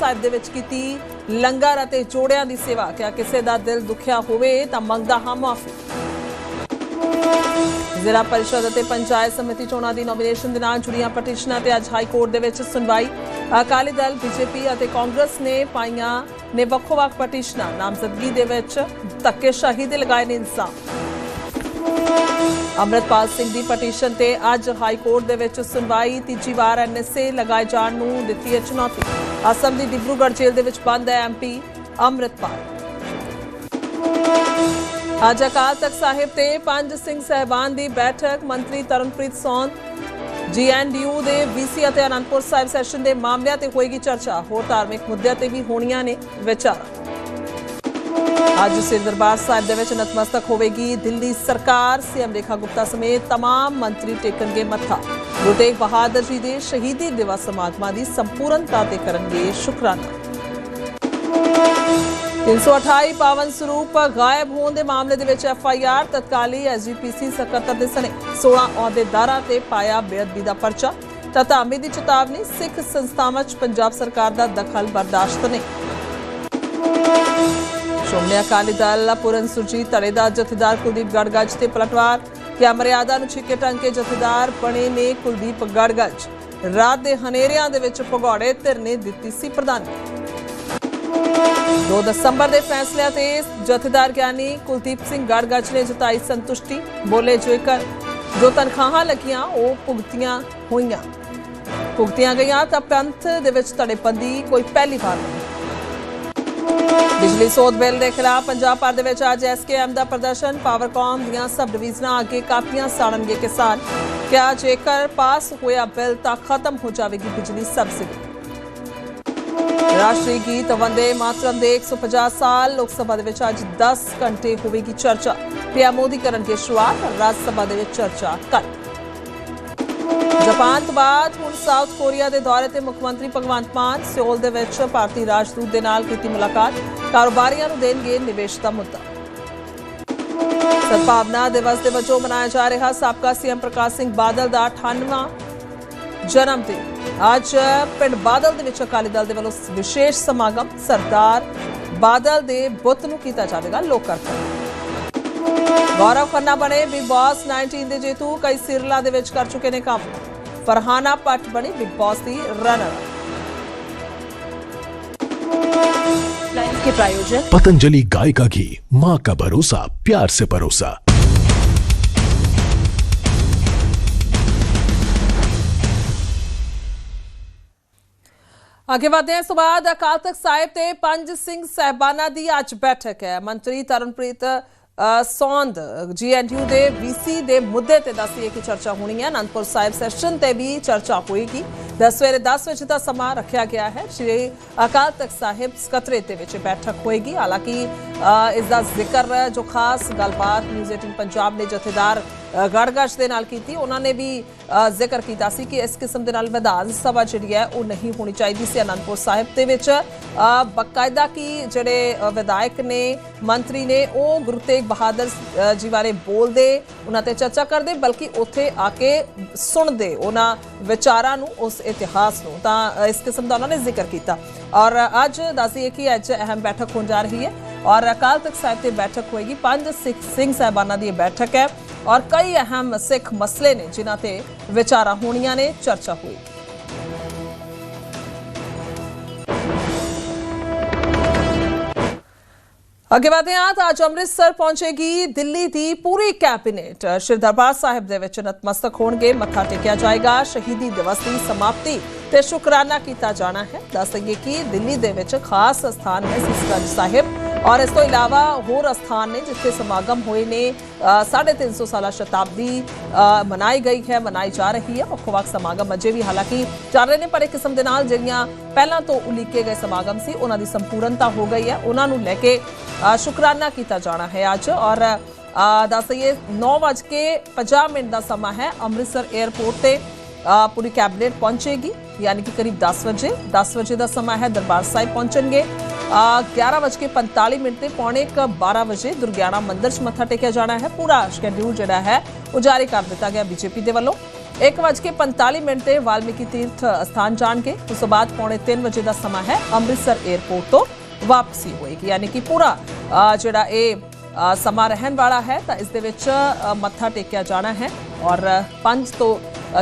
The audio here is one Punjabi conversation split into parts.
ਸਾਹਿਬ ਦੇ ਵਿੱਚ ਕੀਤੀ ਲੰਗਰ ਅਤੇ ਜੋੜਿਆਂ ਦੀ ਸੇਵਾ। ਕਿਹਾ ਕਿਸੇ ਦਾ ਦਿਲ ਦੁਖਿਆ ਹੋਵੇ ਤਾਂ ਮੰਗਦਾ ਹਾਂ ਮਾਫੀ ਜ਼ਿਲ੍ਹਾ ਪਰਿਸ਼ਦ ਅਤੇ ਪੰਚਾਇਤ ਸਮਿਤੀ ਚੋਣਾਂ ਦੀ ਨੋਮੀਨੇਸ਼ਨ ਦੇ ਨਾਲ ਜੁੜੀਆਂ ਪਟੀਸ਼ਨਾਂ ਤੇ ਅੱਜ ਹਾਈ ਕੋਰਟ ਦੇ ਵਿੱਚ ਸੁਣਵਾਈ। ਅਕਾਲੀ ਦਲ, ਬੀਜੇਪੀ ਅਤੇ ਕਾਂਗਰਸ ਨੇ ਪਾਈਆਂ ਨੇ ਵੱਖੋ-ਵੱਖ ਪਟੀਸ਼ਨਾਂ ਨਾਮਜ਼ਦਗੀ ਦੇ ਵਿੱਚ ਧੱਕੇਸ਼ਾਹੀ ਦੇ ਲਗਾਏ ਨੇ ਇਨਸਾਫ਼ ਅੰਮ੍ਰਿਤਪਾਲ ਸਿੰਘ ਦੀ ਪਟੀਸ਼ਨ ਤੇ ਅੱਜ ਹਾਈ ਕੋਰਟ ਦੇ ਵਿੱਚ ਸੁਣਵਾਈ, ਤੀਜੀ ਵਾਰ ਐਨਐਸਏ ਲਗਾਏ ਜਾਣ ਨੂੰ ਦਿੱਤੀ ਹੈ ਚੁਣੌਤੀ। ਅਸਮ ਦੀ ਡਿਬਰੂਗੜ੍ਹ ਜੇਲ੍ਹ ਦੇ ਵਿੱਚ ਬੰਦ ਹੈ ਐਮਪੀ ਅੰਮ੍ਰਿਤਪਾਲ। ਅੱਜ ਅਕਾਲ ਤਖਤ ਸਾਹਿਬ ਤੇ ਪੰਜ ਸਿੰਘ ਸਹਿਬਾਨ ਦੀ ਬੈਠਕ, ਮੰਤਰੀ ਤਰਨਪ੍ਰੀਤ ਸੌਂਦ ਜੀਐਨਡੀਯੂ ਦੇ ਵੀਸੀ ਅਤੇ ਅਨੰਦਪੁਰ ਸਾਹਿਬ ਸੈਸ਼ਨ ਦੇ ਮਾਮਲਿਆਂ ਤੇ ਹੋਏਗੀ ਚਰਚਾ। ਹੋਰ ਧਾਰਮਿਕ ਮੁੱਦਿਆਂ ਤੇ ਵੀ ਹੋਣੀਆਂ ਨੇ ਵਿਚਾਰ। ਅੱਜ ਸ੍ਰੀ ਦਰਬਾਰ ਸਾਹਿਬ ਦੇ ਵਿੱਚ ਨਤਮਸਤਕ ਹੋਵੇਗੀ ਦਿੱਲੀ ਸਰਕਾਰ ਸੀਐਮ ਰੇਖਾ ਗੁਪਤਾ ਸਮੇਤ तमाम ਮੰਤਰੀ ਟੇਕਣਗੇ ਮੱਥਾ ਗੁਰੂ ਤੇਗ ਬਹਾਦਰ ਜੀ ਦੇ ਸ਼ਹੀਦੀ ਦਿਵਸ ਸਮਾਗਮਾਂ ਦੀ ਸੰਪੂਰਨਤਾ ਤੇ ਕਰਨਗੇ ਸ਼ੁਕਰਾਨਾ 328 ਪਾਵਨ ਸਰੂਪ ਗਾਇਬ ਹੋਣ ਦੇ ਮਾਮਲੇ ਦੇ ਵਿੱਚ ਐਫਆਈਆਰ ਤਤਕਾਲੀ ਐਸਜੀਪੀਸੀ ਸਕੱਤਰ ਦੇ ਸਨੇ 16 ਅਹੁਦੇਦਾਰਾਂ ਤੇ ਪਾਇਆ ਬੇਅਦਬੀ ਦਾ ਪਰਚਾ ਤਤਾਮੀ ਦੀ ਚੇਤਾਵਨੀ ਸਿੱਖ ਸੰਸਥਾਵਾਂ 'ਚ ਪੰਜਾਬ ਸਰਕਾਰ ਦਾ ਦਖਲ ਬਰਦਾਸ਼ਤ ਨਹੀਂ ਸ਼੍ਰੋਮਣੀ ਅਕਾਲੀ ਦਲ ਪੂਰਨ ਸੁਰਜੀਤ ਧੜੇ ਦਾ ਜਥੇਦਾਰ ਕੁਲਦੀਪ ਗੜਗੱਜ ਤੇ ਪਲਟਵਾਰ। ਕਿ ਮਰਿਆਦਾ ਨੂੰ ਛਿੱਕੇ ਟੰਗ ਕੇ ਜਥੇਦਾਰ ਬਣੇ ਨੇ ਕੁਲਦੀਪ ਗੜਗੱਜ। ਰਾਤ ਦੇ ਹਨੇਰਿਆਂ ਦੇ ਵਿੱਚ ਭਗੌੜੇ ਧਿਰ ਨੇ ਦਿੱਤੀ ਸੀ ਪ੍ਰਧਾਨਗੀ 2 ਦਸੰਬਰ ਦੇ ਫੈਸਲਿਆਂ ਤੇ ਜਥੇਦਾਰ ਗਿਆਨੀ ਕੁਲਦੀਪ ਸਿੰਘ ਗੜਗੱਜ ਨੇ ਜਤਾਈ ਸੰਤੁਸ਼ਟੀ, ਬੋਲੇ ਜੇਕਰ। ਜੋ ਤਨਖਾਹਾਂ ਲੱਗੀਆਂ, ਉਹ ਭੁਗਤੀਆਂ ਹੋਈਆਂ। ਭੁਗਤੀਆਂ ਗਈਆਂ ਤਾਂ ਪੰਥ ਦੇ ਵਿੱਚ ਧੜੇਪੰਦੀ ਕੋਈ ਪਹਿਲੀ ਵਾਰ ਨਹੀਂ। ਬਿਜਲੀ ਸੋਧ ਬਿੱਲ ਦੇ ਖਿਲਾਫ ਪੰਜਾਬ ਭਰ ਦੇ ਵਿੱਚ ਅੱਜ ਐਸਕੇਐਮ ਦਾ ਪ੍ਰਦਰਸ਼ਨ। ਪਾਵਰਕਾਮ ਦੀਆਂ ਸਬ ਡਿਵੀਜ਼ਨਾਂ ਅੱਗੇ ਕਾਪੀਆਂ ਸਾੜਨਗੇ ਕਿਸਾਨ। ਕਿਹਾ ਜੇਕਰ ਪਾਸ ਹੋਇਆ ਬਿੱਲ ਤਾਂ ਖਤਮ ਹੋ ਜਾਵੇਗੀ ਬਿਜਲੀ ਸਬਸਿਡੀ। ਰਾਸ਼ਟਰੀ ਗੀਤ ਵੰਦੇ ਮਾਤਰਮ ਦੇ 150 ਸਾਲ। ਲੋਕ ਸਭਾ ਦੇ ਵਿੱਚ ਅੱਜ 10 ਘੰਟੇ ਹੋਵੇਗੀ ਚਰਚਾ। ਪੀਐਮ ਮੋਦੀ ਕਰਨਗੇ ਸ਼ੁਰੂਆਤ। ਰਾਜ ਸਭਾ ਦੇ ਵਿੱਚ ਚਰਚਾ ਕੱਲ੍ਹ। ਜਾਪਾਨ ਤੋਂ ਬਾਅਦ ਹੁਣ ਸਾਊਥ ਕੋਰੀਆ ਦੇ ਦੌਰੇ ਤੇ ਮੁੱਖ ਮੰਤਰੀ ਭਗਵੰਤ ਮਾਨ ਸਿਓਲ ਦੇ ਵਿੱਚ ਭਾਰਤੀ ਰਾਜਦੂਤ ਦੇ ਨਾਲ ਕੀਤੀ ਮੁਲਾਕਾਤ। ਕਾਰੋਬਾਰੀਆਂ ਨੂੰ ਦੇਣਗੇ ਨਿਵੇਸ਼ ਦਾ ਮੁੱਦਾ। ਸਦਭਾਵਨਾ ਦਿਵਸ ਦੇ ਵਜੋਂ ਮਨਾਇਆ ਜਾ ਰਿਹਾ ਸਾਬਕਾ ਸੀਐਮ ਪ੍ਰਕਾਸ਼ ਸਿੰਘ ਬਾਦਲ ਦਾ 98ਵਾਂ ਜਨਮ ਦਿਨ। ਅੱਜ ਪਿੰਡ ਬਾਦਲ ਦੇ ਵਿੱਚ ਅਕਾਲੀ ਦਲ ਦੇ ਵੱਲੋਂ ਵਿਸ਼ੇਸ਼ ਸਮਾਗਮ ਸਰਦਾਰ ਬਾਦਲ ਦੇ ਬੁੱਤ ਨੂੰ ਕੀਤਾ ਜਾਵੇਗਾ ਲੋਕ ਅਰਪਣ ਗੌਰਵ ਖੰਨਾ ਬਣੇ ਬਿਗ ਬਾਸ 19 ਦੇ ਜੇਤੂ ਕਈ ਸਿਰਲਾ ਦੇ ਵਿੱਚ ਕਰ ਚੁੱਕੇ ਨੇ ਕੰਮ ਫਰਹਾਨਾ ਪੱਟ ਬਣੀ ਬਿਗ ਬਾਸ ਦੀ ਰਨਰ के प्रायोजक पतंजलि गाय का घी माँ का भरोसा प्यार से परोसा ਅੱਗੇ ਵਧਦੇ ਹਾਂ ਇਸ ਤੋਂ ਬਾਅਦ ਅਕਾਲ ਤਖਤ ਸਾਹਿਬ ਤੇ ਪੰਜ ਸਿੰਘ ਸਹਿਬਾਨਾਂ ਦੀ ਅੱਜ ਬੈਠਕ ਹੈ ਮੰਤਰੀ ਤਰਨਪ੍ਰੀਤ ਅ, ਸੌਂਦ ਜੀਐਨਯੂ ਦੇ ਵੀਸੀ ਦੇ ਮੁੱਦੇ ਤੇ ਦੱਸੀਏ ਕਿ ਚਰਚਾ ਹੋਣੀ ਹੈ। ਅਨੰਦਪੁਰ ਸਾਹਿਬ ਸੈਸ਼ਨ ਤੇ ਵੀ ਚਰਚਾ ਹੋਏਗੀ। 10 ਸਵੇਰੇ 10 ਵਜੇ ਦਾ ਸਮਾਂ ਰੱਖਿਆ ਗਿਆ ਹੈ। ਸ਼੍ਰੀ ਅਕਾਲ ਤਖਤ ਸਾਹਿਬ ਸਕੱਤਰੇ ਦੇ ਵਿੱਚ ਬੈਠਕ ਹੋਏਗੀ। ਹਾਲਾਂਕਿ ਅ, ਇਸ ਦਾ ਜ਼ਿਕਰ ਜੋ ਖਾਸ ਗੱਲਬਾਤ ਨਿਊਜ਼ 18 ਪੰਜਾਬ ਦੇ ਜਥੇਦਾਰ ਅ, ਦੇ ਨਾਲ ਕੀਤੀ। ਉਹਨਾਂ ਨੇ ਵੀ ਜ਼ਿਕਰ ਕੀਤਾ ਸੀ ਕਿ ਇਸ ਕਿਸਮ ਦੇ ਨਾਲ ਵਿਧਾਨ ਸਭਾ ਜਿਹੜੀ ਹੈ ਉਹ ਨਹੀਂ ਹੋਣੀ ਚਾਹੀਦੀ ਸੀ ਅਨੰਦਪੁਰ ਸਾਹਿਬ ਦੇ ਵਿੱਚ। ਅ, ਬਕਾਇਦਾ ਕੀ ਜਿਹੜੇ ਵਿਧਾਇਕ ਨੇ ਮੰਤਰੀ ਨੇ ਉਹ ਗੁਰੂ ਤੇਗ ਬਹਾਦਰ ਜੀ ਬਾਰੇ ਬੋਲਦੇ ਉਹਨਾਂ ਤੇ ਚਰਚਾ ਕਰਦੇ ਬਲਕਿ ਉੱਥੇ ਆ ਕੇ ਸੁਣਦੇ ਉਹਨਾਂ ਵਿਚਾਰਾਂ ਨੂੰ ਉਸ ਇਤਿਹਾਸ ਨੂੰ। ਤਾਂ ਇਸ ਕਿਸਮ ਦਾ ਉਹਨਾਂ ਨੇ ਜ਼ਿਕਰ ਕੀਤਾ। ਔਰ ਅੱਜ ਦੱਸੀਏ ਕਿ ਅੱਜ ਅਹਿਮ ਬੈਠਕ ਹੋਣ ਜਾ ਰਹੀ ਹੈ। ਔਰ ਅਕਾਲ ਤਖਤ ਸਾਹਿਬ ਤੇ ਬੈਠਕ ਹੋਏਗੀ। ਪੰਜ ਸਿੱਖ ਸਿੰਘ ਸਾਹਿਬਾਨਾਂ ਦੀ ਇਹ ਬੈਠਕ ਹੈ। ਔਰ ਕਈ ਅਹਿਮ ਸਿੱਖ ਮਸਲੇ ਨੇ, ਜਿਨ੍ਹਾਂ ਤੇ ਵਿਚਾਰਾਂ ਹੋਣੀਆਂ ਨੇ, ਚਰਚਾ ਹੋਈ। ਅੱਗੇ ਵਧਦੇ ਹਾਂ, ਤਾਂ ਅੱਜ ਅੰਮ੍ਰਿਤਸਰ ਪਹੁੰਚੇਗੀ ਦਿੱਲੀ ਦੀ ਪੂਰੀ ਕੈਬਨਿਟ। ਸ਼੍ਰੀ ਦਰਬਾਰ ਸਾਹਿਬ ਦੇ ਵਿੱਚ ਨਤਮਸਤਕ ਹੋਣਗੇ, ਮੱਥਾ ਟੇਕਿਆ ਜਾਏਗਾ, ਸ਼ਹੀਦੀ ਦਿਵਸ ਦੀ ਸਮਾਪਤੀ ਤੇ ਸ਼ੁਕਰਾਨਾ ਕੀਤਾ ਜਾਣਾ ਹੈ। ਦੱਸ ਦਈਏ ਕਿ ਦਿੱਲੀ ਦੇ ਵਿੱਚ ਖਾਸ ਸਥਾਨ ਹੈ ਸਿਸਗੰਜ ਸਾਹਿਬ। ਔਰ ਇਸ ਤੋਂ ਇਲਾਵਾ ਹੋਰ ਸਥਾਨ ਨੇ ਜਿੱਥੇ ਸਮਾਗਮ ਹੋਏ ਨੇ ਅ, 350 ਸਾਲਾ ਸ਼ਤਾਬਦੀ ਮਨਾਈ ਗਈ ਹੈ ਮਨਾਈ ਜਾ ਰਹੀ ਹੈ। ਵੱਖ ਵੱਖ ਸਮਾਗਮ ਅਜੇ ਵੀ ਹਾਲਾਂਕਿ ਚੱਲ ਰਹੇ ਨੇ ਪਰ ਇੱਕ ਕਿਸਮ ਦੇ ਨਾਲ ਜਿਹੜੀਆਂ ਪਹਿਲਾਂ ਤੋਂ ਉਲੀਕੇ ਗਏ ਸਮਾਗਮ ਸੀ ਉਹਨਾਂ ਦੀ ਸੰਪੂਰਨਤਾ ਹੋ ਗਈ ਹੈ। ਉਹਨਾਂ ਨੂੰ ਲੈ ਕੇ ਸ਼ੁਕਰਾਨਾ ਕੀਤਾ ਜਾਣਾ ਹੈ ਅੱਜ। ਔਰ ਅ, ਦੱਸ ਦਈਏ 9:50 ਮਿੰਟ ਦਾ ਸਮਾਂ ਹੈ। ਅੰਮ੍ਰਿਤਸਰ 에ਅਰਪੋਰਟ ਤੇ ਪੂਰੀ ਕੈਬਨਿਟ ਪਹੁੰਚੇਗੀ। ਯਾਨੀ ਕਿ ਕਰੀਬ 10 ਵਜੇ 10 ਵਜੇ ਦਾ ਸਮਾਂ ਹੈ ਦਰਬਾਰ ਸਾਹਿਬ ਪਹੁੰਚਣਗੇ। ਅ, 11:45 ਮਿੰਟ ਤੇ ਪੌਣੇ ਕੁ 12 ਵਜੇ ਦੁਰਗਿਆਣਾ ਮੰਦਿਰ 'ਚ ਮੱਥਾ ਟੇਕਿਆ ਜਾਣਾ ਹੈ ਪੂਰਾ ਸ਼ਡਿਊਲ ਜਿਹੜਾ ਹੈ ਉਹ ਜਾਰੀ ਕਰ ਦਿੱਤਾ ਗਿਆ ਬੀਜੇਪੀ ਦੇ ਵੱਲੋਂ 1:45 ਮਿੰਟ ਤੇ ਵਾਲਮੀਕੀ ਤੀਰਥ ਅਸਥਾਨ ਜਾਣਗੇ ਉਸ ਤੋਂ ਬਾਅਦ ਪੌਣੇ 3 ਵਜੇ ਦਾ ਸਮਾਂ ਹੈ ਅੰਮ੍ਰਿਤਸਰ 에ਅਰਪੋਰਟ ਤੋਂ ਵਾਪਸੀ ਹੋਏਗੀ ਯਾਨੀ ਕਿ ਪੂਰਾ ਅ, ਜਿਹੜਾ ਇਹ ਅ, ਸਮਾਂ ਰਹਿਣ ਵਾਲਾ ਹੈ ਤਾਂ ਇਸ ਦੇ ਵਿੱਚ ਅ, ਮੱਥਾ ਟੇਕਿਆ ਜਾਣਾ ਹੈ ਔਰ 5 ਤੋਂ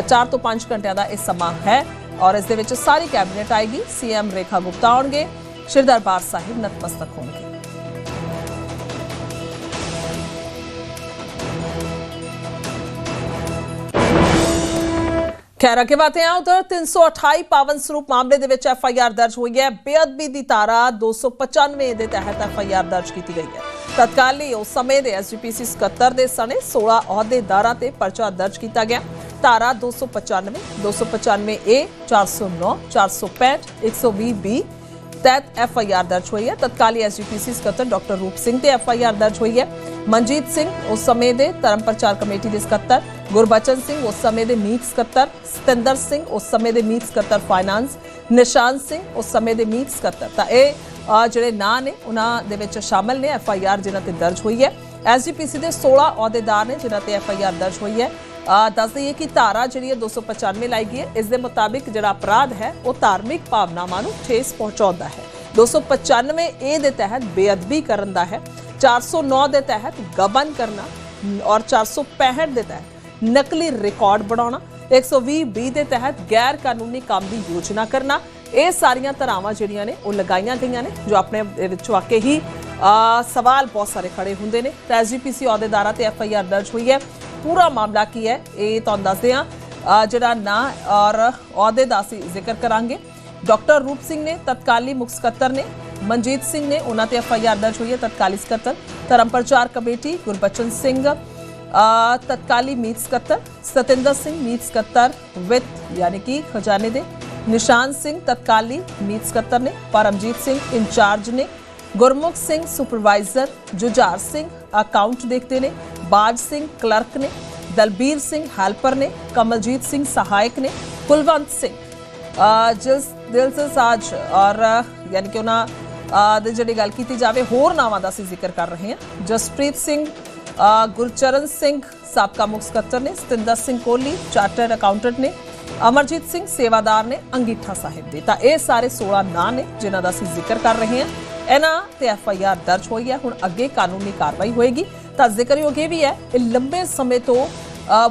4 ਤੋਂ 5 ਘੰਟਿਆਂ ਦਾ ਇਹ ਸਮਾਂ ਹੈ ਔਰ ਇਸ ਦੇ ਵਿੱਚ ਸਾਰੀ ਕੈਬਨਿਟ ਆਏਗੀ ਸੀਐਮ ਰੇਖਾ ਗੁਪਤਾ ਆਉਣਗੇ ਸ਼੍ਰੀ ਦਰਬਾਰ ਸਾਹਿਬ ਨਤਮਸਤਕ ਹੋਣਗੇ। ਖੈਰ, ਅੱਗੇ ਬਾਤੇ ਆ ਉਧਰ 328 ਪਾਵਨ ਸਰੂਪ ਮਾਮਲੇ ਦੇ ਵਿੱਚ ਐਫ ਆਈ ਆਰ ਦਰਜ ਹੋਈ ਹੈ। ਬੇਅਦਬੀ ਦੀ ਧਾਰਾ 295 ਦੇ ਤਹਿਤ ਐਫ ਆਈ ਆਰ ਦਰਜ ਕੀਤੀ ਗਈ ਹੈ। ਤਤਕਾਲੀ ਉਸ ਸਮੇਂ ਦੇ ਐਸਜੀਪੀਸੀ ਸਕੱਤਰ ਦੇ ਸਣੇ 16 ਅਹੁਦੇਦਾਰਾਂ ਤੇ ਪਰਚਾ ਦਰਜ ਕੀਤਾ ਗਿਆ। ਧਾਰਾ 295 295 ਏ 409 465 120 ਬੀ ਤਹਿਤ ਐਫ ਆਈ ਆਰ ਦਰਜ ਹੋਈ ਹੈ। ਤਤਕਾਲੀ ਐਸਜੀਪੀਸੀ ਸਕੱਤਰ ਡਾਕਟਰ ਰੂਪ ਸਿੰਘ ਤੇ ਐਫ ਆਈ ਆਰ ਦਰਜ ਹੋਈ ਹੈ। ਮਨਜੀਤ ਸਿੰਘ ਉਸ ਸਮੇਂ ਦੇ ਧਰਮ ਪ੍ਰਚਾਰ ਕਮੇਟੀ ਦੇ ਸਕੱਤਰ, ਗੁਰਬਚਨ ਸਿੰਘ ਉਸ ਸਮੇਂ ਦੇ ਮੀਤ ਸਕੱਤਰ, ਸਤਿੰਦਰ ਸਿੰਘ ਉਸ ਸਮੇਂ ਦੇ ਮੀਤ ਸਕੱਤਰ ਫਾਈਨਾਂਸ, ਨਿਸ਼ਾਨ ਸਿੰਘ ਉਸ ਸਮੇਂ ਦੇ ਮੀਤ ਸਕੱਤਰ। ਤਾਂ ਇਹ ਜਿਹੜੇ ਨਾਂ ਨੇ, ਉਹਨਾਂ ਦੇ ਵਿੱਚ ਸ਼ਾਮਲ ਨੇ ਐਫ ਆਈ ਆਰ ਜਿਨ੍ਹਾਂ ਤੇ ਦਰਜ ਹੋਈ ਹੈ। ਐਸਜੀਪੀਸੀ ਦੇ 16 ਅਹੁਦੇਦਾਰ ਨੇ ਜਿਨ੍ਹਾਂ ਤੇ ਐਫ ਆਈ ਆਰ ਦਰਜ ਹੋਈ ਹੈ। ਦੱਸ ਦਈਏ ਕਿ ਧਾਰਾ ਜਿਹੜੀ ਹੈ 295 ਲਾਈ ਗਈ ਹੈ ਇਸ ਦੇ ਮੁਤਾਬਿਕ ਜਿਹੜਾ ਅਪਰਾਧ ਹੈ ਉਹ ਧਾਰਮਿਕ ਭਾਵਨਾਵਾਂ ਨੂੰ ਠੇਸ ਪਹੁੰਚਾਉਂਦਾ ਹੈ 295 ਏ ਦੇ ਤਹਿਤ ਬੇਅਦਬੀ ਕਰਨ ਦਾ ਹੈ 409 ਦੇ ਤਹਿਤ ਗਬਨ ਕਰਨਾ ਔਰ 465 ਦੇ ਤਹਿਤ ਨਕਲੀ ਰਿਕਾਰਡ ਬਣਾਉਣਾ 120 ਬੀ ਦੇ ਤਹਿਤ ਗੈਰ ਕਾਨੂੰਨੀ ਕੰਮ ਦੀ ਯੋਜਨਾ ਕਰਨਾ ਇਹ ਸਾਰੀਆਂ ਧਾਰਾਵਾਂ ਜਿਹੜੀਆਂ ਨੇ ਉਹ ਲਗਾਈਆਂ ਗਈਆਂ ਨੇ ਜੋ ਆਪਣੇ ਦੇ ਵਿੱਚ ਵਾਕਈ ਹੀ ਅ, ਸਵਾਲ ਬਹੁਤ ਸਾਰੇ ਖੜੇ ਹੁੰਦੇ ਨੇ ਤਾਂ ਐਸਜੀਪੀਸੀ ਅਹੁਦੇਦਾਰਾਂ ਤੇ ਐਫ ਆਈ ਆਰ ਦਰਜ ਹੋਈ ਹੈ ਪੂਰਾ ਮਾਮਲਾ ਕੀ ਹੈ, ਇਹ ਤੁਹਾਨੂੰ ਦੱਸਦੇ ਹਾਂ। ਜਿਹੜਾ ਨਾਂ ਔਰ ਅਹੁਦੇ ਦਾ ਅਸੀਂ ਜ਼ਿਕਰ ਕਰਾਂਗੇ। ਡਾਕਟਰ ਰੂਪ ਸਿੰਘ ਨੇ, ਤਤਕਾਲੀ ਮੁੱਖ ਸਕੱਤਰ ਨੇ, ਮਨਜੀਤ ਸਿੰਘ ਨੇ, ਉਹਨਾਂ ਤੇ ਐਫ ਆਈ ਆਰ ਦਰਜ ਹੋਈ ਹੈ, ਤਤਕਾਲੀ ਸਕੱਤਰ। ਧਰਮ ਪ੍ਰਚਾਰ ਕਮੇਟੀ, ਗੁਰਬਚਨ ਸਿੰਘ ਤਤਕਾਲੀ ਮੀਤ ਸਕੱਤਰ, ਸਤਿੰਦਰ ਸਿੰਘ, ਮੀਤ ਸਕੱਤਰ ਵਿੱਤ ਯਾਨੀ ਕਿ ਖਜ਼ਾਨੇ ਦੇ। ਨਿਸ਼ਾਨ ਸਿੰਘ, ਤਤਕਾਲੀ ਮੀਤ ਸਕੱਤਰ ਨੇ, ਪਰਮਜੀਤ ਸਿੰਘ ਇੰਚਾਰਜ ਨੇ। ਗੁਰਮੁਖ ਸਿੰਘ ਸੁਪਰਵਾਈਜ਼ਰ ਜੁਝਾਰ ਸਿੰਘ ਅਕਾਊਂਟ ਦੇਖਦੇ ਨੇ। ਬਾਜ ਸਿੰਘ ਕਲਰਕ ਨੇ ਦਲਬੀਰ ਸਿੰਘ ਹੈਲਪਰ ਨੇ ਕਮਲਜੀਤ ਸਿੰਘ ਸਹਾਇਕ ਨੇ ਕੁਲਵੰਤ ਸਿੰਘ ਅ, ਜਿਸ ਦਿਲਸੇ ਸਾਜ ਔਰ ਯਾਨੀ ਕਿ ਉਹਨਾਂ ਅ, ਦੀ ਜਿਹੜੀ ਗੱਲ ਕੀਤੀ ਜਾਵੇ ਹੋਰ ਨਾਵਾਂ ਦਾ ਅਸੀਂ ਜ਼ਿਕਰ ਕਰ ਰਹੇ ਹਾਂ ਜਸਪ੍ਰੀਤ ਸਿੰਘ ਅ, ਗੁਰਚਰਨ ਸਿੰਘ ਸਾਬਕਾ ਮੁੱਖ ਸਕੱਤਰ ਨੇ ਸਤਿੰਦਰ ਸਿੰਘ ਕੋਹਲੀ ਚਾਰਟਰਡ ਅਕਾਊਂਟੈਂਟ ਨੇ ਅਮਰਜੀਤ ਸਿੰਘ ਸੇਵਾਦਾਰ ਨੇ ਅੰਗੀਠਾ ਸਾਹਿਬ ਦੇ ਤਾਂ ਇਹ ਸਾਰੇ 16 ਨਾਂ ਨੇ ਜਿਨ੍ਹਾਂ ਦਾ ਅਸੀਂ ਜ਼ਿਕਰ ਕਰ ਰਹੇ ਹਾਂ ਇਹਨਾਂ ਤੇ ਐਫ ਆਈ ਆਰ ਦਰਜ ਹੋਈ ਹੈ ਹੁਣ ਅੱਗੇ ਕਾਨੂੰਨੀ ਕਾਰਵਾਈ ਹੋਏਗੀ ਤਾਂ ਜ਼ਿਕਰਯੋਗ ਇਹ ਵੀ ਹੈ, ਇਹ ਲੰਬੇ ਸਮੇਂ ਤੋਂ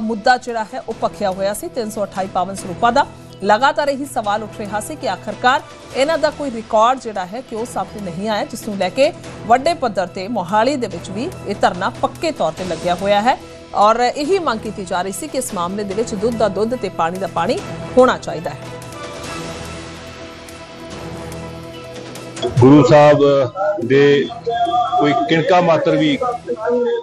ਮੁੱਦਾ ਜਿਹੜਾ ਹੈ ਉਹ ਪੱਖਿਆ ਹੋਇਆ ਸੀ 328 ਪਾਵਨ ਸਰੂਪਾਂ ਦਾ। ਲਗਾਤਾਰ ਇਹੀ ਸਵਾਲ ਉੱਠ ਰਿਹਾ ਸੀ ਕਿ ਆਖਰਕਾਰ ਇਹਨਾਂ ਦਾ ਕੋਈ ਰਿਕਾਰਡ ਜਿਹੜਾ ਹੈ ਕਿ ਉਹ ਸਾਹਮਣੇ ਨਹੀਂ ਆਇਆ, ਜਿਸ ਨੂੰ ਲੈ ਕੇ ਵੱਡੇ ਪੱਧਰ ਤੇ ਮੋਹਾਲੀ ਦੇ ਵਿੱਚ ਵੀ ਇਹ ਧਰਨਾ ਪੱਕੇ ਤੌਰ ਤੇ ਲੱਗਿਆ ਹੋਇਆ ਹੈ। ਔਰ ਇਹੀ ਮੰਗ ਕੀਤੀ ਜਾ ਰਹੀ ਸੀ ਕਿ ਇਸ ਮਾਮਲੇ ਦੇ ਵਿੱਚ ਦੁੱਧ ਦਾ ਦੁੱਧ ਤੇ ਪਾਣੀ ਦਾ ਪਾਣੀ ਹੋਣਾ ਚਾਹੀਦਾ ਹੈ। ਗੁਰੂ ਸਾਹਿਬ ਦੇ ਕੋਈ ਕਿਣਕਾ ਮਾਤਰ ਵੀ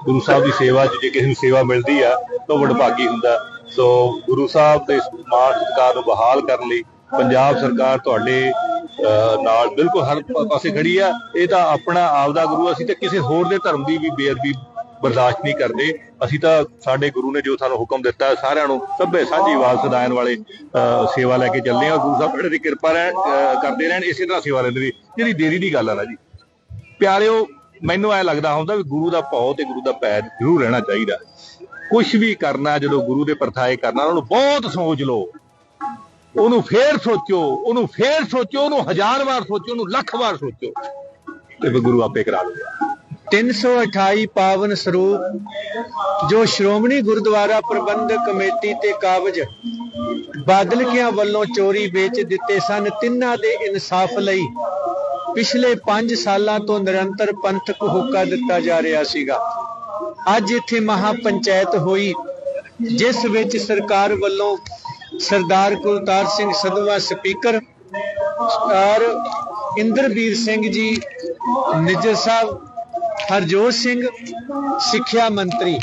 ਗੁਰੂ ਸਾਹਿਬ ਦੀ ਸੇਵਾ 'ਚ ਜੇ ਕਿਸੇ ਨੂੰ ਸੇਵਾ ਮਿਲਦੀ ਆ ਤਾਂ ਵਡਭਾਗੀ ਹੁੰਦਾ। ਸੋ ਗੁਰੂ ਸਾਹਿਬ ਦੇ ਮਾਣ ਸਤਿਕਾਰ ਨੂੰ ਬਹਾਲ ਕਰਨ ਲਈ ਪੰਜਾਬ ਸਰਕਾਰ ਤੁਹਾਡੇ ਅਹ, ਨਾਲ ਬਿਲਕੁਲ ਹਰ ਪਾਸੇ ਖੜੀ ਆ। ਇਹ ਤਾਂ ਆਪਣਾ ਆਪਦਾ ਗੁਰੂ ਅਸੀਂ ਤੇ ਕਿਸੇ ਹੋਰ ਦੇ ਧਰਮ ਦੀ ਵੀ ਬੇਅਦਬੀ ਬਰਦਾਸ਼ਤ ਨਹੀਂ ਕਰਦੇ। ਅਸੀਂ ਤਾਂ ਸਾਡੇ ਗੁਰੂ ਨੇ ਜੋ ਸਾਨੂੰ ਹੁਕਮ ਦਿੱਤਾ ਸਾਰਿਆਂ ਨੂੰ ਸਭੇ ਸਾਂਝੀ ਆਵਾਜ਼ ਸਦਾਇਨ ਵਾਲੇ ਅਹ, ਸੇਵਾ ਲੈ ਕੇ ਚੱਲੇ ਆ ਗੁਰੂ ਸਾਹਿਬ ਸਾਡੇ ਦੀ ਕਿਰਪਾ ਰਹਿਣ ਅਹ, ਕਰਦੇ ਰਹਿਣ ਇਸੇ ਤਰ੍ਹਾਂ ਸੇਵਾ ਲੈਂਦੇ ਵੀ ਜਿਹੜੀ ਦੇਰੀ ਦੀ ਗੱਲ ਆ ਨਾ ਜੀ। ਪਿਆਰਿਓ ਮੈਨੂੰ ਐ ਲੱਗਦਾ ਹੁੰਦਾ ਵੀ ਗੁਰੂ ਦਾ ਭਾਉ ਤੇ ਗੁਰੂ ਦਾ ਪੈਰ ਜ਼ਰੂਰ ਰਹਿਣਾ ਚਾਹੀਦਾ। ਕੁਝ ਵੀ ਕਰਨਾ ਜਦੋਂ ਗੁਰੂ ਦੇ ਪਰਥਾਏ ਕਰਨਾ ਉਹਨੂੰ ਬਹੁਤ ਸੋਚ ਲਓ। ਉਹਨੂੰ ਫੇਰ ਸੋਚੋ ਉਹਨੂੰ ਫੇਰ ਸੋਚੋ ਉਹਨੂੰ ਹਜ਼ਾਰ ਵਾਰ ਸੋਚੋ ਉਹਨੂੰ ਲੱਖ ਵਾਰ ਸੋਚੋ। ਤੇ ਫਿਰ ਗੁਰੂ ਆਪੇ ਕਰਾ ਲਊਗਾ 328 ਪਾਵਨ ਸਰੂਪ, ਜੋ ਸ਼੍ਰੋਮਣੀ ਗੁਰਦੁਆਰਾ ਪ੍ਰਬੰਧਕ ਕਮੇਟੀ ਤੇ ਕਾਬਜ ਬਾਦਲਕਿਆਂ ਵੱਲੋਂ ਚੋਰੀ ਵੇਚ ਦਿੱਤੇ ਸਨ, ਤਿੰਨਾਂ ਦੇ ਇਨਸਾਫ ਲਈ ਪਿਛਲੇ 5 ਸਾਲਾਂ ਤੋਂ ਨਿਰੰਤਰ ਪੰਥਕ ਹੁੱਕਾ ਦਿੱਤਾ ਜਾ ਰਿਹਾ ਸੀਗਾ। ਅੱਜ ਇੱਥੇ ਮਹਾ ਪੰਚਾਇਤ ਹੋਈ, ਜਿਸ ਵਿੱਚ ਸਰਕਾਰ ਵੱਲੋਂ ਸਰਦਾਰ ਕੁਲਤਾਰ ਸਿੰਘ ਸਦਵਾ, ਸਪੀਕਰ ਔਰ ਇੰਦਰਬੀਰ ਸਿੰਘ ਜੀ, ਨਿੱਜਰ ਸਾਹਿਬ ਹਰਜੋਤ ਸਿੰਘ, ਸਿੱਖਿਆ ਮੰਤਰੀ।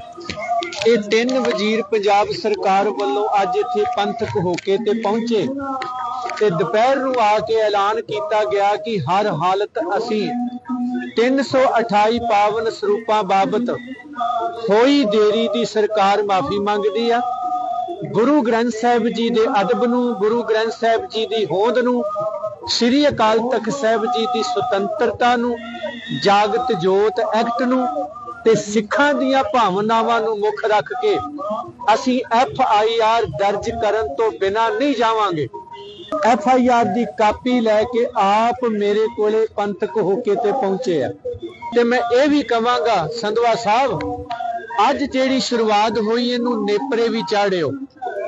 ਇਹ ਤਿੰਨ ਵਜ਼ੀਰ ਪੰਜਾਬ ਸਰਕਾਰ ਵੱਲੋਂ ਅੱਜ ਇੱਥੇ ਪੰਥਕ ਹੋ ਕੇ ਤੇ ਪਹੁੰਚੇ। ਤੇ ਦੁਪਹਿਰ ਨੂੰ ਆ ਕੇ ਐਲਾਨ ਕੀਤਾ ਗਿਆ ਕਿ ਹਰ ਹਾਲਤ ਅਸੀਂ 328 ਪਾਵਨ ਸਰੂਪਾਂ ਬਾਬਤ ਹੋਈ ਦੇਰੀ ਦੀ ਸਰਕਾਰ ਮਾਫੀ ਮੰਗਦੀ ਆ। ਗੁਰੂ ਗ੍ਰੰਥ ਸਾਹਿਬ ਜੀ ਦੇ ਅਦਬ ਨੂੰ, ਗੁਰੂ ਗ੍ਰੰਥ ਸਾਹਿਬ ਜੀ ਦੀ ਹੋਂਦ ਨੂੰ, ਸ੍ਰੀ ਅਕਾਲ ਤਖਤ ਸਾਹਿਬ ਜੀ ਦੀ ਸੁਤੰਤਰਤਾ ਨੂੰ ਜਾਗਤ ਜੋਤ ਐਕਟ ਨੂੰ ਤੇ ਸਿੱਖਾਂ ਦੀਆਂ ਭਾਵਨਾਵਾਂ ਨੂੰ ਮੁੱਖ ਰੱਖ ਕੇ ਅਸੀਂ ਐਫ ਆਈ ਆਰ ਦਰਜ ਕਰਨ ਤੋਂ ਬਿਨਾਂ ਨਹੀਂ ਜਾਵਾਂਗੇ। ਐਫ ਆਈ ਆਰ ਦੀ ਕਾਪੀ ਲੈ ਕੇ ਆਪ ਮੇਰੇ ਕੋਲੇ ਪੰਥਕ ਹੋਕੇ ਤੇ ਪਹੁੰਚੇ ਆ। ਤੇ ਮੈਂ ਇਹ ਵੀ ਕਵਾਂਗਾ ਸੰਧਵਾ ਸਾਹਿਬ, ਅੱਜ ਜਿਹੜੀ ਸ਼ੁਰੂਆਤ ਹੋਈ ਇਹਨੂੰ ਨੇਪਰੇ ਵੀ ਚਾੜਿਓ।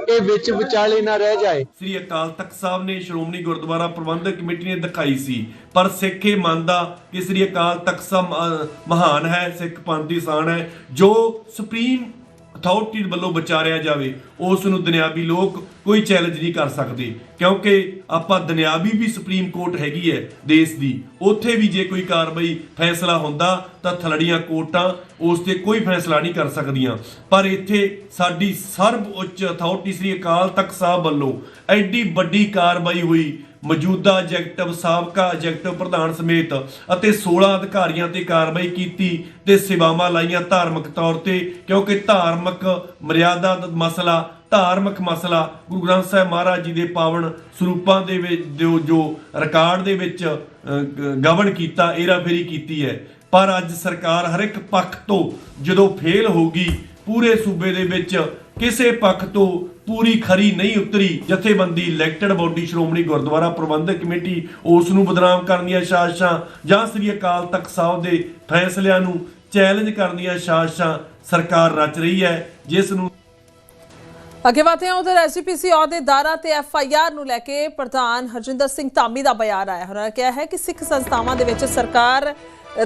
ਇਹ ਵਿੱਚ ਵਿਚਾਲੇ ਨਾ ਰਹਿ ਜਾਏ। ਸ੍ਰੀ ਅਕਾਲ ਤਖਤ ਸਾਹਿਬ ਨੇ ਸ਼੍ਰੋਮਣੀ ਗੁਰਦੁਆਰਾ ਪ੍ਰਬੰਧਕ ਕਮੇਟੀ ਨੇ ਦਿਖਾਈ ਸੀ। ਪਰ ਸਿੱਖ ਇਹ ਮੰਨਦਾ ਕਿ ਸ੍ਰੀ ਅਕਾਲ ਤਖਤ ਸਾਹਿਬ ਮਹਾਨ ਹੈ, ਸਿੱਖ ਪੰਥ ਦੀ ਸ਼ਾਨ ਹੈ, ਜੋ ਸੁਪਰੀਮ ਅਥਾਰਟੀ ਵੱਲੋਂ ਵਿਚਾਰਿਆ ਜਾਵੇ, ਉਸ ਨੂੰ ਦੁਨਿਆਵੀ ਲੋਕ ਕੋਈ ਚੈਲੰਜ ਨਹੀਂ ਕਰ ਸਕਦੇ, ਕਿਉਂਕਿ ਆਪਾਂ ਦੁਨਿਆਵੀ ਵੀ ਸੁਪਰੀਮ ਕੋਰਟ ਹੈਗੀ ਹੈ ਦੇਸ਼ ਦੀ, ਉੱਥੇ ਵੀ ਜੇ ਕੋਈ ਕਾਰਵਾਈ, ਫੈਸਲਾ ਹੁੰਦਾ, ਤਾਂ ਥਲੜੀਆਂ ਕੋਰਟਾਂ ਉਸ ਤੇ ਕੋਈ ਫੈਸਲਾ ਨਹੀਂ ਕਰ ਸਕਦੀਆਂ। ਪਰ ਇੱਥੇ ਸਾਡੀ ਸਰਬ ਉੱਚ ਅਥਾਰਟੀ ਸ੍ਰੀ ਅਕਾਲ ਤਖਤ ਸਾਹਿਬ ਵੱਲੋਂ ਐਡੀ ਵੱਡੀ ਕਾਰਵਾਈ ਹੋਈ ਮੌਜੂਦਾ ਐਗਜ਼ੈਕਟਿਵ, ਸਾਬਕਾ ਐਗਜ਼ੈਕਟਿਵ ਪ੍ਰਧਾਨ ਸਮੇਤ ਅਤੇ 16 ਅਧਿਕਾਰੀਆਂ ਤੇ ਕਾਰਵਾਈ ਕੀਤੀ ਤੇ ਸੇਵਾਵਾਂ ਲਾਈਆਂ ਧਾਰਮਿਕ ਤੌਰ ਤੇ, ਕਿਉਂਕਿ ਧਾਰਮਿਕ ਮਰਿਆਦਾ ਦਾ ਮਸਲਾ, ਧਾਰਮਿਕ ਮਸਲਾ ਗੁਰੂ ਗ੍ਰੰਥ ਸਾਹਿਬ ਮਹਾਰਾਜ ਜੀ ਦੇ ਪਾਵਨ ਸਰੂਪਾਂ ਦੇ ਵਿੱਚ, ਜੋ ਰਿਕਾਰਡ ਦੇ ਵਿੱਚ ਗਵਨ ਕੀਤਾ ਏਰਾਫੇਰੀ ਕੀਤੀ ਹੈ। ਪਰ ਅੱਜ ਸਰਕਾਰ ਹਰ ਇੱਕ ਪੱਖ ਤੋਂ ਜਦੋਂ ਫੇਲ ਹੋਗੀ ਪੂਰੇ ਸੂਬੇ ਦੇ ਵਿੱਚ ਕਿਸੇ ਪੱਖ ਤੋਂ ਪੂਰੀ ਖਰੀ ਨਹੀਂ ਉਤਰੀ। ਜਥੇਬੰਦੀ elected body Shiromani Gurdwara Parbandhak Committee, ਉਸ ਨੂੰ ਬਦਨਾਮ ਕਰਨ ਦੀਆਂ ਸਾਜ਼ਿਸ਼ਾਂ ਜਾਂ ਸ੍ਰੀ ਅਕਾਲ ਤਖਤ ਸਾਹਿਬ ਦੇ ਫੈਸਲਿਆਂ ਨੂੰ ਚੈਲੰਜ ਕਰਨ ਦੀਆਂ ਸਾਜ਼ਿਸ਼ਾਂ ਸਰਕਾਰ ਰਚ ਰਹੀ ਹੈ, ਜਿਸ ਨੂੰ ਅੱਗੇ ਵਧਦੇ ਹਾਂ, ਉਧਰ ਐਸਜੀਪੀਸੀ ਅਹੁਦੇਦਾਰਾਂ ਤੇ ਐਫਆਈਆਰ ਨੂੰ ਲੈ ਕੇ ਪ੍ਰਧਾਨ ਹਰਜਿੰਦਰ ਸਿੰਘ ਧਾਮੀ ਦਾ ਬਿਆਨ ਆਇਆ ਹੈ। ਕਿਹਾ ਹੈ ਕਿ ਸਿੱਖ ਸੰਸਥਾਵਾਂ ਦੇ ਵਿੱਚ ਸਰਕਾਰ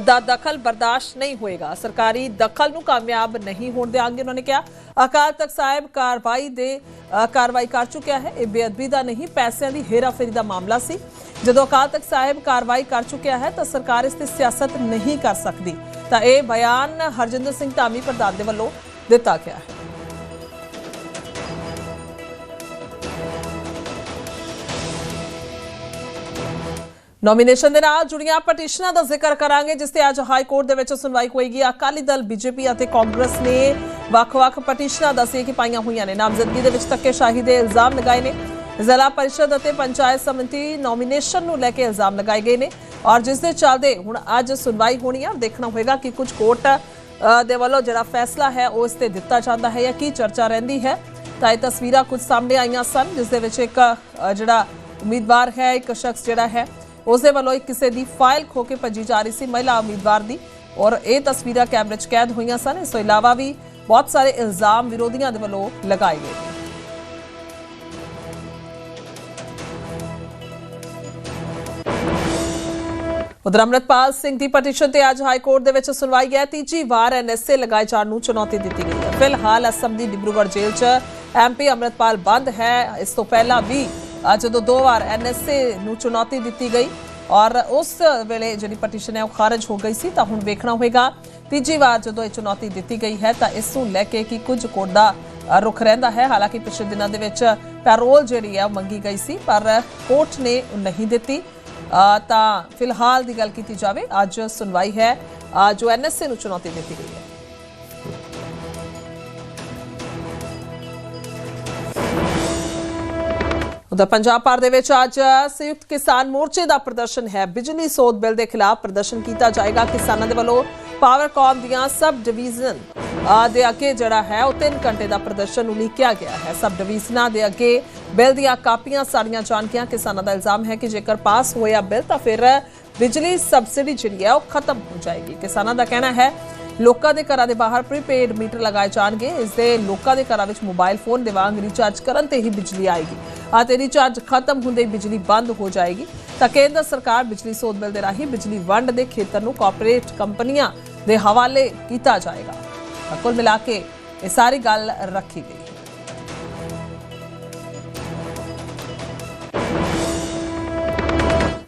ਦਾ ਦਖਲ ਬਰਦਾਸ਼ਤ ਨਹੀਂ ਹੋਏਗਾ। ਸਰਕਾਰੀ ਦਖਲ ਨੂੰ ਕਾਮਯਾਬ ਨਹੀਂ ਹੋਣ ਦੇਵਾਂਗੇ ਉਹਨਾਂ ਨੇ ਕਿਹਾ। ਅਕਾਲ ਤਖਤ ਸਾਹਿਬ ਕਾਰਵਾਈ ਦੇ ਕਾਰਵਾਈ ਕਰ ਚੁੱਕਿਆ ਹੈ। ਇਹ ਬੇਅਦਬੀ ਦਾ ਨਹੀਂ, ਪੈਸਿਆਂ ਦੀ ਹੇਰਾਫੇਰੀ ਦਾ ਮਾਮਲਾ ਸੀ। ਜਦੋਂ ਅਕਾਲ ਤਖਤ ਸਾਹਿਬ ਕਾਰਵਾਈ ਕਰ ਚੁੱਕਿਆ ਹੈ ਤਾਂ ਸਰਕਾਰ ਇਸ ਤੇ ਸਿਆਸਤ ਨਹੀਂ ਕਰ ਸਕਦੀ। ਤਾਂ ਇਹ ਬਿਆਨ ਹਰਜਿੰਦਰ ਸਿੰਘ ਧਾਮੀ ਪ੍ਰਧਾਨ ਦੇ ਵੱਲੋਂ ਦਿੱਤਾ ਗਿਆ ਹੈ। ਨੋਮੀਨੇਸ਼ਨ ਦੇ ਨਾਲ ਜੁੜੀਆਂ ਪਟੀਸ਼ਨਾਂ ਦਾ ਜ਼ਿਕਰ ਕਰਾਂਗੇ, ਜਿਸ ਤੇ ਅੱਜ ਹਾਈ ਕੋਰਟ ਦੇ ਵਿੱਚ ਸੁਣਵਾਈ ਹੋਏਗੀ। ਅਕਾਲੀ ਦਲ ਬੀਜੇਪੀ ਅਤੇ ਕਾਂਗਰਸ ਨੇ ਵੱਖ-ਵੱਖ ਪਟੀਸ਼ਨਾਂ ਦੱਸੀਏ ਕਿ ਪਾਈਆਂ ਹੋਈਆਂ ਨੇ। ਨਾਮਜ਼ਦਗੀ ਦੇ ਵਿੱਚ ਧੱਕੇਸ਼ਾਹੀ ਦੇ ਇਲਜ਼ਾਮ ਲਗਾਏ ਨੇ। ਜ਼ਿਲ੍ਹਾ ਪਰਿਸ਼ਦ ਅਤੇ ਪੰਚਾਇਤ ਸਮਿਤੀ ਨੋਮੀਨੇਸ਼ਨ ਨੂੰ ਲੈ ਕੇ ਇਲਜ਼ਾਮ ਲਗਾਏ ਗਏ ਨੇ ਔਰ ਜਿਸ ਦੇ ਚੱਲਦੇ ਹੁਣ ਅੱਜ ਸੁਣਵਾਈ ਹੋਣੀ ਹੈ ਦੇਖਣਾ ਹੋਏਗਾ ਕਿ ਕੁਝ ਕੋਰਟ ਦੇ ਵੱਲੋਂ ਜਿਹੜਾ ਫੈਸਲਾ ਹੈ, ਉਹ ਇਸ ਤੇ ਦਿੱਤਾ ਜਾਂਦਾ ਹੈ ਜਾਂ ਕੀ ਚਰਚਾ ਰਹਿੰਦੀ ਹੈ। ਤਾਂ ਇਹ ਤਸਵੀਰਾਂ ਕੁਝ ਸਾਹਮਣੇ ਆਈਆਂ ਸਨ, ਜਿਸ ਦੇ ਵਿੱਚ ਇੱਕ ਜਿਹੜਾ ਉਮੀਦਵਾਰ ਹੈ, ਇੱਕ ਸ਼ਖਸ ਜਿਹੜਾ ਹੈ ਉਸ ਦੇ ਵੱਲੋਂ ਕਿਸੇ ਦੀ ਫਾਈਲ ਖੋ ਕੇ ਭੱਜੀ ਜਾ ਰਹੀ ਸੀ ਮਹਿਲਾ ਉਮੀਦਵਾਰ ਦੀ ਔਰ ਇਹ ਤਸਵੀਰਾਂ ਕੈਮਰੇ 'ਚ ਕੈਦ ਹੋਈਆਂ ਸਨ। ਇਸ ਤੋਂ ਇਲਾਵਾ ਵੀ ਬਹੁਤ ਸਾਰੇ ਇਲਜ਼ਾਮ ਵਿਰੋਧੀਆਂ ਦੇ ਵੱਲੋਂ ਲਗਾਏ ਗਏ ਉਧਰ ਅਮਰਤਪਾਲ ਸਿੰਘ ਦੀ ਪਟੀਸ਼ਨ ਤੇ ਅੱਜ ਹਾਈ ਕੋਰਟ ਦੇ ਵਿੱਚ ਸੁਣਵਾਈ ਹੈ ਤੀਜੀ ਵਾਰ ਐਨਐਸਏ ਲਗਾਏ ਜਾਣ ਨੂੰ ਚੁਣੌਤੀ ਦਿੱਤੀ ਗਈ ਹੈ। ਫਿਲਹਾਲ ਅਸਮ ਦੀ ਡਿਬਰੂਗੜ੍ਹ ਜੇਲ੍ਹ 'ਚ ਐਮਪੀ ਅਮਰਤਪਾਲ ਬੰਦ ਹੈ। ਇਸ ਤੋਂ ਪਹਿਲਾਂ ਵੀ ਜਦੋਂ ਦੋ ਵਾਰ ਐਨਐਸਏ ਨੂੰ ਚੁਣੌਤੀ ਦਿੱਤੀ ਗਈ ਔਰ ਉਸ ਵੇਲੇ ਜਿਹੜੀ ਪਟੀਸ਼ਨ ਹੈ ਉਹ ਖਾਰਜ ਹੋ ਗਈ ਸੀ ਤਾਂ ਹੁਣ ਵੇਖਣਾ ਹੋਵੇਗਾ ਤੀਜੀ ਵਾਰ ਜਦੋਂ ਇਹ ਚੁਣੌਤੀ ਦਿੱਤੀ ਗਈ ਹੈ ਤਾਂ ਇਸ ਨੂੰ ਲੈ ਕੇ ਕੀ ਕੁਝ ਕੋਰਟ ਦਾ ਅ, ਰੁਖ ਰਹਿੰਦਾ ਹੈ। ਹਾਲਾਂਕਿ ਪਿਛਲੇ ਦਿਨਾਂ ਦੇ ਵਿੱਚ ਪੈਰੋਲ ਜਿਹੜੀ ਹੈ ਉਹ ਮੰਗੀ ਗਈ ਸੀ ਪਰ ਕੋਰਟ ਨੇ ਨਹੀਂ ਦਿੱਤੀ। ਤਾਂ ਫਿਲਹਾਲ ਦੀ ਗੱਲ ਕੀਤੀ ਜਾਵੇ ਅੱਜ ਸੁਣਵਾਈ ਹੈ। ਅ, ਜੋ ਐਨਐਸਏ ਨੂੰ ਚੁਣੌਤੀ ਦਿੱਤੀ ਗਈ ਹੈ। ਉਧਰ ਪੰਜਾਬ ਭਰ ਦੇ ਵਿੱਚ ਅੱਜ ਸੰਯੁਕਤ ਕਿਸਾਨ ਮੋਰਚੇ ਦਾ ਪ੍ਰਦਰਸ਼ਨ ਹੈ। ਬਿਜਲੀ ਸੋਧ ਬਿੱਲ ਦੇ ਖਿਲਾਫ ਪ੍ਰਦਰਸ਼ਨ ਕੀਤਾ ਜਾਏਗਾ। ਕਿਸਾਨਾਂ ਦੇ ਵੱਲੋਂ ਪਾਵਰਕਾਮ ਦੀਆਂ ਸਬ ਡਿਵੀਜ਼ਨ ਦੇ ਅੱਗੇ ਜਿਹੜਾ ਹੈ, ਉਹ 3 ਘੰਟੇ ਦਾ ਪ੍ਰਦਰਸ਼ਨ ਉਲੀਕਿਆ ਗਿਆ ਹੈ। ਸਬ ਡਿਵੀਜ਼ਨਾਂ ਦੇ ਅੱਗੇ ਬਿੱਲ ਦੀਆਂ ਕਾਪੀਆਂ, ਸਾਰੀਆਂ ਜਾਣਕੀਆਂ ਕਿਸਾਨਾਂ ਦਾ ਇਲਜ਼ਾਮ ਹੈ ਕਿ ਜੇਕਰ ਪਾਸ ਹੋਇਆ ਬਿੱਲ, ਤਾਂ ਫਿਰ ਬਿਜਲੀ ਸਬਸਿਡੀ ਜਿਹੜੀ ਹੈ, ਉਹ ਖਤਮ ਹੋ ਜਾਏਗੀ। ਕਿਸਾਨਾਂ ਦਾ ਕਹਿਣਾ ਹੈ, ਲੋਕਾਂ ਦੇ ਘਰਾਂ ਦੇ ਬਾਹਰ ਪ੍ਰੀਪੇਡ ਮੀਟਰ ਲਗਾਏ ਜਾਣਗੇ। ਇਸ ਦੇ ਲੋਕਾਂ ਦੇ ਘਰਾਂ ਵਿੱਚ ਮੋਬਾਈਲ ਫੋਨ ਦੇ ਵਾਂਗ ਰੀਚਾਰਜ ਕਰਨ ਤੇ ਹੀ ਬਿਜਲੀ ਆਏਗੀ। ਅਤੇ ਤੇ ਰੀਚਾਰਜ ਖਤਮ ਹੁੰਦੇ ਹੀ ਬਿਜਲੀ ਬੰਦ ਹੋ ਜਾਏਗੀ। ਤਾਂ ਕੇਂਦਰ ਸਰਕਾਰ ਬਿਜਲੀ ਸੋਧ ਬਿੱਲ ਦੇ ਰਾਹੀਂ ਬਿਜਲੀ ਵੰਡ ਦੇ ਖੇਤਰ ਨੂੰ ਕਾਰਪੋਰੇਟ ਕੰਪਨੀਆਂ ਦੇ ਹਵਾਲੇ ਕੀਤਾ ਜਾਏਗਾ। ਕੁੱਲ ਮਿਲਾ ਕੇ ਇਹ ਸਾਰੀ ਗੱਲ ਰੱਖੀ ਗਈ।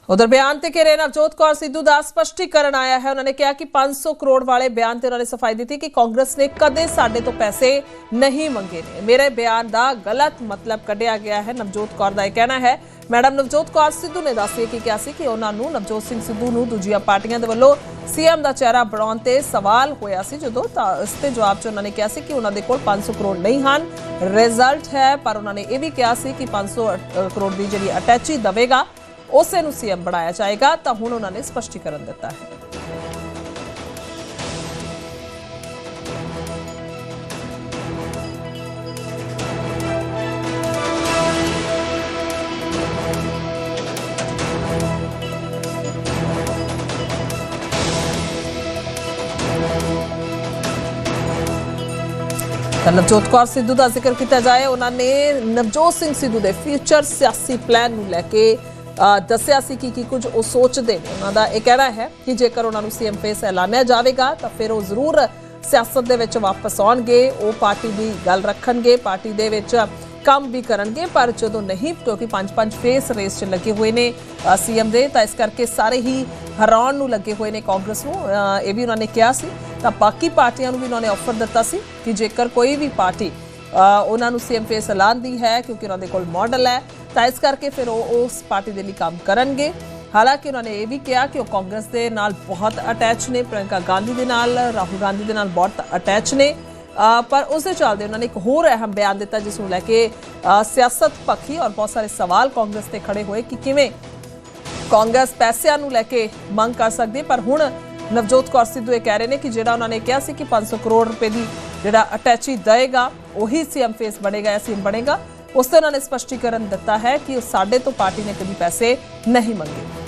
ਉਧਰ ਬਿਆਨ ਤੇ ਘੇਰੇ ਨਵਜੋਤ ਕੌਰ ਸਿੱਧੂ ਦਾ ਸਪਸ਼ਟੀਕਰਨ ਆਇਆ ਹੈ। ਉਹਨਾਂ ਨੇ ਕਿਹਾ ਕਿ 500 ਕਰੋੜ ਵਾਲੇ ਬਿਆਨ ਤੇ ਉਹਨਾਂ ਨੇ ਸਫ਼ਾਈ ਦਿੱਤੀ ਕਿ ਕਾਂਗਰਸ ਨੇ ਕਦੇ ਸਾਡੇ ਤੋਂ ਪੈਸੇ ਨਹੀਂ ਮੰਗੇ ਨੇ। ਮੇਰੇ ਬਿਆਨ ਦਾ ਗਲਤ ਮਤਲਬ ਕੱਢਿਆ ਗਿਆ ਹੈ, ਨਵਜੋਤ ਕੌਰ ਦਾ ਇਹ ਕਹਿਣਾ ਹੈ। ਮੈਡਮ ਨਵਜੋਤ ਕੌਰ ਸਿੱਧੂ ਨੇ ਦੱਸਿਆ ਕਿ ਕਿਹਾ ਸੀ ਕਿ ਉਹਨਾਂ ਨੂੰ ਨਵਜੋਤ ਸਿੰਘ ਸਿੱਧੂ ਨੂੰ ਦੂਜੀਆਂ ਪਾਰਟੀਆਂ ਦੇ ਵੱਲੋਂ ਸੀਐਮ ਦਾ ਚਿਹਰਾ ਬਣਾਉਣ ਤੇ ਸਵਾਲ ਹੋਇਆ ਸੀ ਜਦੋਂ ਤਾਂ ਇਸ ਤੇ ਜਵਾਬ 'ਚ ਉਹਨਾਂ ਨੇ ਕਿਹਾ ਸੀ ਕਿ ਉਹਨਾਂ ਦੇ ਕੋਲ 500 ਕਰੋੜ ਨਹੀਂ ਹਨ। ਰਿਜ਼ਲਟ ਹੈ, ਪਰ ਉਹਨਾਂ ਨੇ ਇਹ ਵੀ ਕਿਹਾ ਸੀ ਕਿ 500 ਕਰੋੜ ਦੀ ਜਿਹੜੀ ਅਟੈਚੀ ਦਵੇਗਾ ਉਸੇ ਨੂੰ ਸੀਐਮ ਬਣਾਇਆ ਜਾਏਗਾ, ਤਾਂ ਹੁਣ ਉਹਨਾਂ ਨੇ ਸਪਸ਼ਟੀਕਰਨ ਦਿੱਤਾ ਹੈ। ਤਾਂ ਨਵਜੋਤ ਕੌਰ ਸਿੱਧੂ ਦਾ ਜ਼ਿਕਰ ਕੀਤਾ ਜਾਏ, ਉਹਨਾਂ ਨੇ ਨਵਜੋਤ ਸਿੰਘ ਸਿੱਧੂ ਦੇ ਫਿਊਚਰ ਸਿਆਸੀ ਪਲਾਨ ਨੂੰ ਲੈ ਕੇ ਦੱਸਿਆ ਸੀ ਕਿ ਕੀ ਕੁਝ ਉਹ ਸੋਚਦੇ ਨੇ। ਉਹਨਾਂ ਦਾ ਇਹ ਕਹਿਣਾ ਹੈ ਕਿ ਜੇਕਰ ਉਹਨਾਂ ਨੂੰ ਸੀਐਮ ਫੇਸ ਐਲਾਨਿਆ ਜਾਵੇਗਾ, ਤਾਂ ਫਿਰ ਉਹ ਜ਼ਰੂਰ ਸਿਆਸਤ ਦੇ ਵਿੱਚ ਵਾਪਸ ਆਉਣਗੇ। ਉਹ ਪਾਰਟੀ ਦੀ ਗੱਲ ਰੱਖਣਗੇ, ਪਾਰਟੀ ਦੇ ਵਿੱਚ ਕੰਮ ਵੀ ਕਰਨਗੇ, ਪਰ ਜਦੋਂ ਨਹੀਂ, ਕਿਉਂਕਿ ਪੰਜ ਪੰਜ ਫੇਸ ਰੇਸ 'ਚ ਲੱਗੇ ਹੋਏ ਨੇ ਸੀਐਮ ਦੇ, ਤਾਂ ਇਸ ਕਰਕੇ ਸਾਰੇ ਹੀ ਹਰਾਉਣ ਨੂੰ ਲੱਗੇ ਹੋਏ ਨੇ ਕਾਂਗਰਸ ਨੂੰ। ਇਹ ਵੀ ਉਹਨਾਂ ਨੇ ਕਿਹਾ ਸੀ। ਤਾਂ ਬਾਕੀ ਪਾਰਟੀਆਂ ਨੂੰ ਵੀ ਉਹਨਾਂ ਨੇ ਆਫਰ ਦਿੱਤਾ ਸੀ ਕਿ ਜੇਕਰ ਕੋਈ ਵੀ ਪਾਰਟੀ ਉਹਨਾਂ ਨੂੰ ਸੀਐਮ ਫੇਸ ਐਲਾਨਦੀ ਹੈ ਕਿਉਂਕਿ ਉਹਨਾਂ ਦੇ ਕੋਲ ਮਾਡਲ ਹੈ। ਤਾਂ ਇਸ ਕਰਕੇ ਫਿਰ ਉਹ ਉਸ ਪਾਰਟੀ ਦੇ ਲਈ ਕੰਮ ਕਰਨਗੇ। ਹਾਲਾਂਕਿ ਉਹਨਾਂ ਨੇ ਇਹ ਵੀ ਕਿਹਾ ਕਿ ਉਹ ਕਾਂਗਰਸ ਦੇ ਨਾਲ ਬਹੁਤ ਅਟੈਚ ਨੇ, ਪ੍ਰਿਯੰਕਾ ਗਾਂਧੀ ਦੇ ਨਾਲ, ਰਾਹੁਲ ਗਾਂਧੀ ਦੇ ਨਾਲ ਬਹੁਤ ਅਟੈਚ ਨੇ। ਪਰ ਉਸ ਦੇ ਚੱਲਦੇ ਉਹਨਾਂ ਨੇ ਇੱਕ ਹੋਰ ਅਹਿਮ ਬਿਆਨ ਦਿੱਤਾ ਜਿਸ ਨੂੰ ਲੈ ਕੇ ਸਿਆਸਤ ਪੱਖੀ ਔਰ ਬਹੁਤ ਸਾਰੇ ਸਵਾਲ ਕਾਂਗਰਸ ਤੇ ਖੜੇ ਹੋਏ ਕਿ ਕਿਵੇਂ ਕਾਂਗਰਸ ਪੈਸਿਆਂ ਨੂੰ ਲੈ ਕੇ ਮੰਗ ਕਰ ਸਕਦੀ ਹੈ। ਪਰ ਹੁਣ ਨਵਜੋਤ ਕੌਰ ਸਿੱਧੂ ਇਹ ਕਹਿ ਰਹੇ ਨੇ ਕਿ ਜਿਹੜਾ ਉਹਨਾਂ ਨੇ ਕਿਹਾ ਸੀ ਕਿ 500 ਕਰੋੜ ਰੁਪਏ ਦੀ ਜਿਹੜਾ ਅਟੈਚੀ ਦੇਏਗਾ ਉਹੀ ਸੀਐਮ ਫੇਸ ਬਣੇਗਾ ਜਾਂ ਸੀਐਮ ਬਣੇਗਾ, ਉਸ ਤੇ ਉਹਨਾਂ ਨੇ ਸਪਸ਼ਟੀਕਰਨ ਦਿੱਤਾ ਹੈ ਕਿ ਸਾਡੇ ਤੋਂ ਪਾਰਟੀ ਨੇ ਕਦੀ ਪੈਸੇ ਨਹੀਂ ਮੰਗੇ।